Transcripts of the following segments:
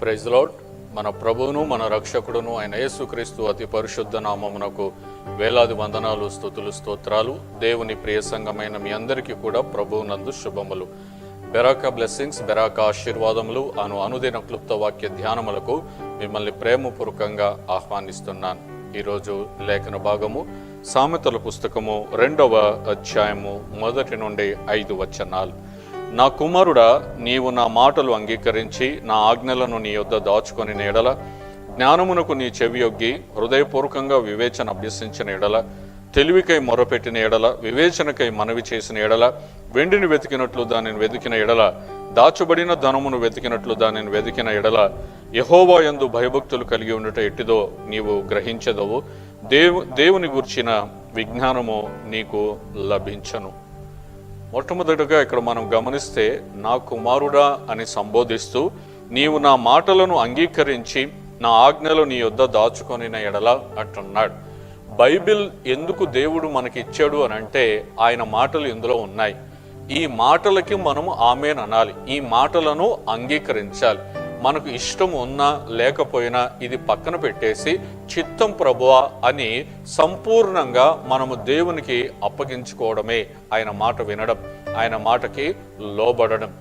Praise lord మన ప్రభువును మన రక్షకుడును ఆయన యేసుక్రీస్తు అతి పరిశుద్ధ నామమునకు వేలాది వందనాలు స్థుతులు స్తోత్రాలు. దేవుని ప్రియ సంఘమైన మీ అందరికీ కూడా ప్రభువునందు శుభములు. బెరాక బ్లెస్సింగ్స్ బెరాక ఆశీర్వాదములు అను అనుదిన క్లుప్త వాక్య ధ్యానములకు మిమ్మల్ని ప్రేమపూర్వకంగా ఆహ్వానిస్తున్నాను. ఈరోజు లేఖన భాగము సామెతల పుస్తకము రెండవ అధ్యాయము మొదటి నుండి ఐదు వచనాలు. నా కుమారుడా నీవు నా మాటలు అంగీకరించి నా ఆజ్ఞలను నీ యొద్ద దాచుకొని ఎడల జ్ఞానమునకు నీ చెవియొగ్గి హృదయపూర్వకంగా వివేచన అభ్యసించిన ఎడల తెలివికై మొరపెట్టిన ఎడల వివేచనకై మనవి చేసిన ఎడల వెండిని వెతికినట్లు దానిని వెతికిన ఎడల దాచబడిన ధనమును వెతికినట్లు దానిని వెతికిన ఎడల యహోవా యందు భయభక్తులు కలిగి ఉండుట ఎట్టిదో నీవు గ్రహించదవు. దేవు దేవుని గుర్చిన విజ్ఞానము నీకు లభించను. మొట్టమొదటిగా ఇక్కడ మనం గమనిస్తే నా కుమారుడా అని సంబోధిస్తూ నీవు నా మాటలను అంగీకరించి నా ఆజ్ఞలు నీ యొద్ద దాచుకొనిన ఎడల అంటున్నాడు. బైబిల్ ఎందుకు దేవుడు మనకి ఇచ్చాడు అని అంటే ఆయన మాటలు ఇందులో ఉన్నాయి. ఈ మాటలకి మనము ఆమెన్ అనాలి. ఈ మాటలను అంగీకరించాలి. మనకు ఇష్టం ఉన్నా లేకపోయినా ఇది పక్కన పెట్టేసి చిత్తం ప్రభువా అని సంపూర్ణంగా మనము దేవునికి అప్పగించుకోవడమే ఆయన మాట వినడం ఆయన మాటకి లోబడడం.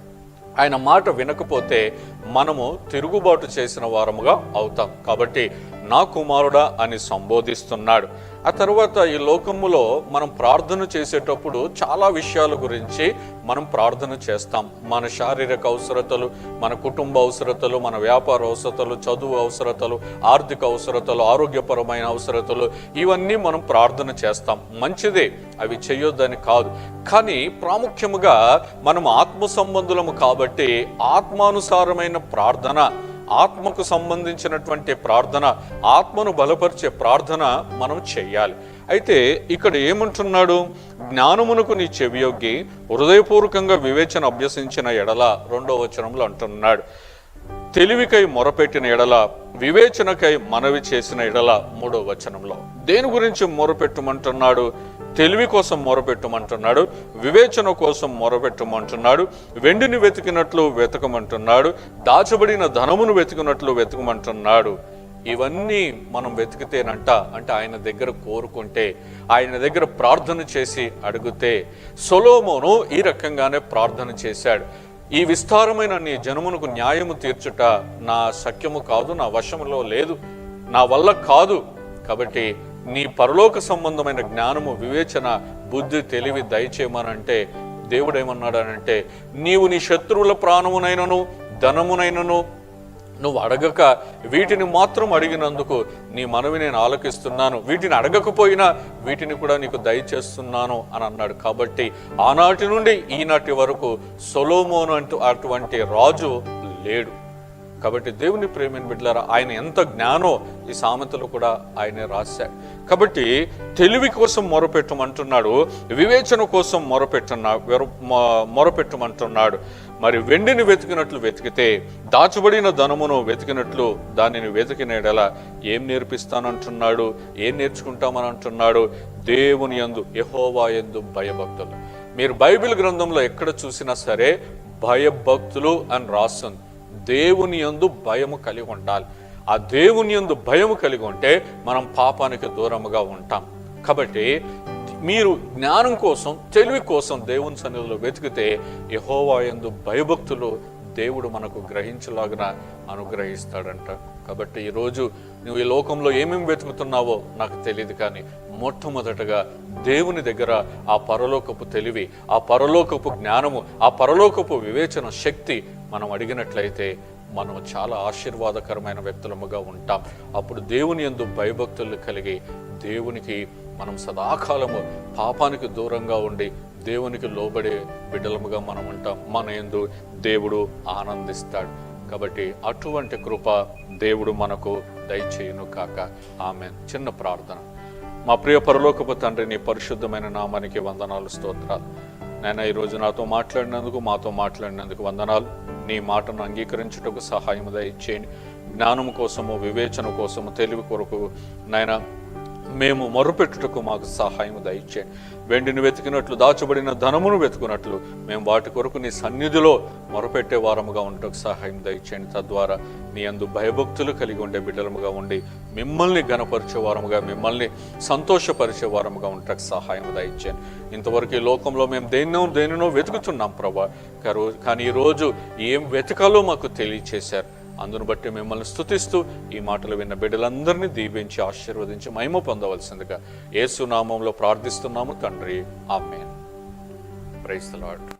ఆయన మాట వినకపోతే మనము తిరుగుబాటు చేసిన వారముగా అవుతాం. కాబట్టి నా కుమారుడా అని సంబోధిస్తున్నాడు. ఆ తర్వాత ఈ లోకములో మనం ప్రార్థన చేసేటప్పుడు చాలా విషయాల గురించి మనం ప్రార్థన చేస్తాం. మన శారీరక అవసరతలు మన కుటుంబ అవసరతలు మన వ్యాపార అవసరతలు చదువు అవసరతలు ఆర్థిక అవసరతలు ఆరోగ్యపరమైన అవసరతలు ఇవన్నీ మనం ప్రార్థన చేస్తాం. మంచిదే అవి చేయొద్దని కాదు. కానీ ప్రాముఖ్యముగా మనం ఆత్మ సంబంధులము కాబట్టి ఆత్మానుసారమైన ప్రార్థన ఆత్మకు సంబంధించినటువంటి ప్రార్థన ఆత్మను బలపరిచే ప్రార్థన మనం చేయాలి. అయితే ఇక్కడ ఏమంటున్నాడు? జ్ఞానమునకు నీ చెవియొగ్గి హృదయపూర్వకంగా వివేచన అభ్యసించిన ఎడల రెండో వచనంలో అంటున్నాడు. తెలివికై మొరపెట్టిన ఎడల వివేచనకై మనవి చేసిన ఎడల మూడో వచనంలో. దేని గురించి మొరపెట్టమంటున్నాడు? తెలివి కోసం మొరపెట్టమంటున్నాడు వివేచన కోసం మొరపెట్టమంటున్నాడు వెండిని వెతికినట్లు వెతకమంటున్నాడు దాచబడిన ధనమును వెతికినట్లు వెతకమంటున్నాడు. ఇవన్నీ మనం వెతికితేనంట అంటే ఆయన దగ్గర కోరుకుంటే ఆయన దగ్గర ప్రార్థన చేసి అడిగితే సొలోమోను ఈ రకంగానే ప్రార్థన చేశాడు. ఈ విస్తారమైన నీ జనమునకు న్యాయము తీర్చుట నా సఖ్యము కాదు నా వశములో లేదు నా వల్ల కాదు. కాబట్టి నీ పరలోక సంబంధమైన జ్ఞానము వివేచన బుద్ధి తెలివి దయచేయమనంటే దేవుడు ఏమన్నాడనంటే నీవు నీ శత్రువుల ప్రాణమునైనను ధనమునైనను నువ్వు అడగక వీటిని మాత్రం అడిగినందుకు నీ మనవి నేను ఆలకిస్తున్నాను. వీటిని అడగకపోయినా వీటిని కూడా నీకు దయచేస్తున్నాను అని అన్నాడు కాబట్టి ఆనాటి నుండి ఈనాటి వరకు సొలోమోను అంటూ అటువంటి రాజు లేడు. కాబట్టి దేవుని ప్రేమిని బిడ్డలారా ఆయన ఎంత జ్ఞానో ఈ సామెతలు కూడా ఆయనే రాశాడు. కాబట్టి తెలివి కోసం మొరపెట్టమంటున్నాడు వివేచన కోసం మొరపెట్టున్నా మొరపెట్టమంటున్నాడు. మరి వెండిని వెతికినట్లు వెతికితే దాచబడిన ధనమును వెతికినట్లు దానిని వెతికినేడల ఏం నేర్పిస్తానంటున్నాడు ఏం నేర్చుకుంటామని అంటున్నాడు దేవుని యందు యహోవా ఎందు భయభక్తులు. మీరు బైబిల్ గ్రంథంలో ఎక్కడ చూసినా సరే భయభక్తులు అని రాస్తుంది దేవుని యందు భయము కలిగి ఉండాలి. ఆ దేవుని యందు భయము కలిగి ఉంటే మనం పాపానికి దూరముగా ఉంటాం. కాబట్టి మీరు జ్ఞానం కోసం తెలివి కోసం దేవుని సన్నిధిలో వెతికితే యహోవా యందు భయభక్తులు దేవుడు మనకు గ్రహించలాగిన అనుగ్రహిస్తాడంట. కాబట్టి ఈరోజు నువ్వు ఈ లోకంలో ఏమేమి వెతుకుతున్నావో నాకు తెలియదు కానీ మొట్టమొదటగా దేవుని దగ్గర ఆ పరలోకపు తెలివి ఆ పరలోకపు జ్ఞానము ఆ పరలోకపు వివేచన శక్తి మనం అడిగినట్లయితే మనం చాలా ఆశీర్వాదకరమైన వ్యక్తులముగా ఉంటాం. అప్పుడు దేవుని యందు భయభక్తులు కలిగి దేవునికి మనం సదాకాలము పాపానికి దూరంగా ఉండి దేవునికి లోబడే బిడ్డలముగా మనం ఉంటాం. మన యందు దేవుడు ఆనందిస్తాడు. కాబట్టి అటువంటి కృప దేవుడు మనకు దయచేయును కాక. ఆమె చిన్న ప్రార్థన. మా ప్రియ పరలోకపు తండ్రి నీ పరిశుద్ధమైన నామానికి వందనాలు స్తోత్రాలు. నేను ఈరోజు నాతో మాట్లాడినందుకు మాతో మాట్లాడినందుకు వందనాలు. నీ మాటను అంగీకరించుటకు సహాయము దయచేయండి జ్ఞానము కోసము వివేచన కోసము తెలివి కొరకు నాయన మేము మొరపెట్టుటకు మాకు సహాయము దయచేయండి వెండిని వెతికినట్లు దాచబడిన ధనమును వెతుకున్నట్లు మేము వాటి కొరకు నీ సన్నిధిలో మొరపెట్టే వారముగా ఉండటకు సహాయం దయచేయండి. తద్వారా నీ అందు భయభక్తులు కలిగి ఉండే బిడ్డలముగా ఉండి మిమ్మల్ని గణపరిచే వారముగా మిమ్మల్ని సంతోషపరిచే వారముగా ఉండటకు సహాయం దయచేయండి. ఇంతవరకు ఈ లోకంలో మేము దేన్నో దేనినో వెతుకుతున్నాం ప్రభా. కానీ ఈరోజు ఏం వెతకాలో మాకు తెలియచేశారు. అందును బట్టి మిమ్మల్ని స్తుతిస్తూ ఈ మాటలు విన్న బిడ్డలందరినీ దీవించి ఆశీర్వదించి మహిమ పొందవలసిందిగా ఏసునామంలో ప్రార్థిస్తున్నాము తండ్రి. ఆమెన్. ప్రైస్తలాడు